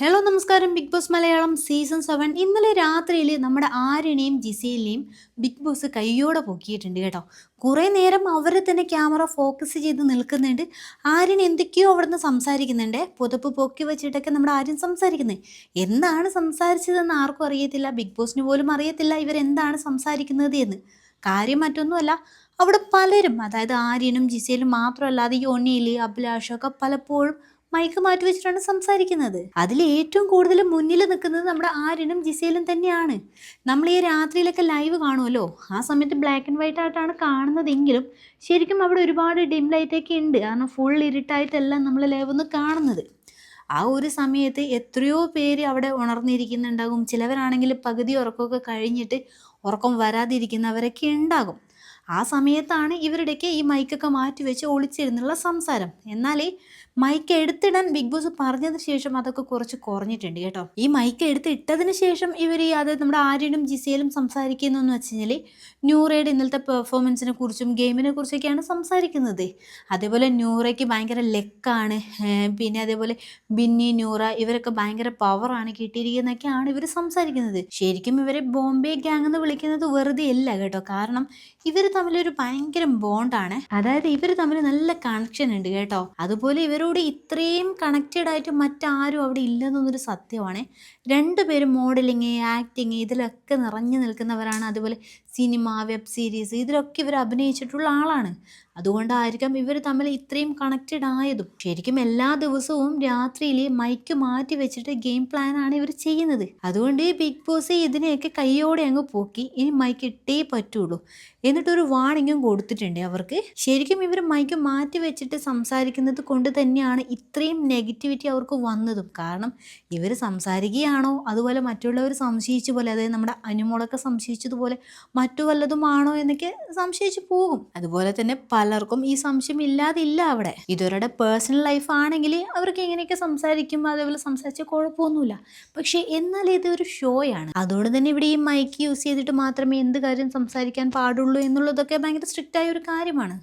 Hello നമസ്കാരം. Bigg Boss Malayalam season seven ഇന്നലെ രാത്രിയിൽ നമ്മുടെ ആര്യനെയും ജിസയിലെയും ബിഗ് ബോസ് കയ്യോടെ പൊക്കിയിട്ടുണ്ട് കേട്ടോ. കുറേ നേരം അവരെ തന്നെ ക്യാമറ ഫോക്കസ് ചെയ്ത് നിൽക്കുന്നുണ്ട്. ആര്യൻ എന്തൊക്കെയോ അവിടുന്ന് സംസാരിക്കുന്നുണ്ട്. പുതപ്പ് പൊക്കി വെച്ചിട്ടൊക്കെ നമ്മുടെ ആര്യൻ സംസാരിക്കുന്നത് എന്താണ് സംസാരിച്ചതെന്ന് ആർക്കും അറിയത്തില്ല. ബിഗ് ബോസിന് പോലും അറിയത്തില്ല ഇവരെന്താണ് സംസാരിക്കുന്നത് എന്ന്. കാര്യം മറ്റൊന്നുമല്ല അവിടെ പലരും അതായത് ആര്യനും ജിസയിലും മാത്രമല്ലാതെ യോണിയിൽ അഭിലാഷൊക്കെ പലപ്പോഴും മൈക്ക് മാറ്റി വെച്ചിട്ടാണ് സംസാരിക്കുന്നത്. അതിൽ ഏറ്റവും കൂടുതൽ മുന്നിൽ നിൽക്കുന്നത് നമ്മുടെ ആര്യനും ജിസയിലും തന്നെയാണ്. നമ്മൾ ഈ രാത്രിയിലൊക്കെ ലൈവ് കാണുമല്ലോ? ആ സമയത്ത് ബ്ലാക്ക് ആൻഡ് വൈറ്റ് ആയിട്ടാണ് കാണുന്നതെങ്കിലും ശരിക്കും അവിടെ ഒരുപാട് ഡിം ലൈറ്റൊക്കെ ഉണ്ട്. കാരണം ഫുൾ ഇരുട്ടായിട്ടല്ല നമ്മൾ ലൈവ് ഒന്ന് കാണുന്നത്. ആ ഒരു സമയത്ത് എത്രയോ പേര് അവിടെ ഉണർന്നിരിക്കുന്നുണ്ടാകും. ചിലവരാണെങ്കിൽ പകുതി ഉറക്കമൊക്കെ കഴിഞ്ഞിട്ട് ഉറക്കം വരാതിരിക്കുന്നവരൊക്കെ ഉണ്ടാകും. ആ സമയത്താണ് ഇവരുടെയൊക്കെ ഈ മൈക്കൊക്കെ മാറ്റി വെച്ച് ഒളിച്ചിരുന്നുള്ള സംസാരം. എന്നാൽ ഈ മൈക്ക് എടുത്തിടാൻ ബിഗ് ബോസ് പറഞ്ഞതിന് ശേഷം അതൊക്കെ കുറച്ച് കുറഞ്ഞിട്ടുണ്ട് കേട്ടോ. ഈ മൈക്ക് എടുത്തിട്ടതിന് ശേഷം ഇവർ ഈ അതായത് നമ്മുടെ ആര്യനും ജിസയിലും സംസാരിക്കുന്നതെന്ന് വെച്ച് കഴിഞ്ഞാൽ ന്യൂറയുടെ ഇന്നലത്തെ പെർഫോമൻസിനെ കുറിച്ചും ഗെയിമിനെ കുറിച്ചൊക്കെയാണ് സംസാരിക്കുന്നത്. അതേപോലെ ന്യൂറയ്ക്ക് ഭയങ്കര ലെക്കാണ്. പിന്നെ അതേപോലെ ബിന്നി ന്യൂറ ഇവരൊക്കെ ഭയങ്കര പവറാണ് കിട്ടിയിരിക്കുന്നതൊക്കെയാണ് ഇവർ സംസാരിക്കുന്നത്. ശരിക്കും ഇവരെ ബോംബെ ഗ്യാങ് എന്ന് വിളിക്കുന്നത് വെറുതെ അല്ല കേട്ടോ. കാരണം ഇവർ തമ്മിലൊരു ഭയങ്കര ബോണ്ടാണ് അതായത് ഇവർ തമ്മിൽ നല്ല കണക്ഷൻ ഉണ്ട് കേട്ടോ. അതുപോലെ ഇവരോട് ഇത്രയും കണക്റ്റഡ് ആയിട്ട് മറ്റാരും അവിടെ ഇല്ലെന്നൊന്നൊരു സത്യമാണ്. രണ്ടുപേരും മോഡലിങ് ആക്ടിങ് ഇതിലൊക്കെ നിറഞ്ഞു നിൽക്കുന്നവരാണ്. അതുപോലെ സിനിമ വെബ് സീരീസ് ഇതിലൊക്കെ ഇവർ അഭിനയിച്ചിട്ടുള്ള ആളാണ്. അതുകൊണ്ടായിരിക്കാം ഇവർ തമ്മിൽ ഇത്രയും കണക്റ്റഡ് ആയതും. ശരിക്കും എല്ലാ ദിവസവും രാത്രിയിൽ മൈക്ക് മാറ്റി വെച്ചിട്ട് ഗെയിം പ്ലാൻ ആണ് ഇവർ ചെയ്യുന്നത്. അതുകൊണ്ട് ബിഗ് ബോസ് ഇതിനെയൊക്കെ കൈയോടെ അങ്ങ് പോക്കി ഇനി മൈക്ക് ഇട്ടേ പറ്റുള്ളൂ എന്നിട്ടൊരു വാണിങ്ങും കൊടുത്തിട്ടുണ്ട് അവർക്ക്. ശരിക്കും ഇവർ മൈക്ക് മാറ്റി വെച്ചിട്ട് സംസാരിക്കുന്നത് കൊണ്ട് തന്നെയാണ് ഇത്രയും നെഗറ്റിവിറ്റി അവർക്ക് വന്നതും. കാരണം ഇവർ സംസാരിക്കുകയാണോ? അതുപോലെ മറ്റുള്ളവർ സംശയിച്ച പോലെ അതായത് നമ്മുടെ അനുമോളൊക്കെ സംശയിച്ചതുപോലെ മറ്റു വല്ലതുമാണോ എന്നൊക്കെ സംശയിച്ചു പോകും. അതുപോലെ തന്നെ പലർക്കും ഈ സംശയം ഇല്ലാതില്ല അവിടെ. ഇതൊരുടെ പേഴ്സണൽ ലൈഫ് ആണെങ്കിൽ അവർക്ക് ഇങ്ങനെയൊക്കെ സംസാരിക്കും അതേപോലെ സംസാരിച്ച കുഴപ്പമൊന്നുമില്ല. പക്ഷേ എന്നാൽ ഇതൊരു ഷോയാണ് അതുകൊണ്ട് തന്നെ ഇവിടെ ഈ മൈക്ക് യൂസ് ചെയ്തിട്ട് മാത്രമേ എന്ത് കാര്യം സംസാരിക്കാൻ പാടുള്ളൂ എന്നുള്ളതൊക്കെ ഭയങ്കര സ്ട്രിക്റ്റ് ആയ ഒരു കാര്യമാണ്.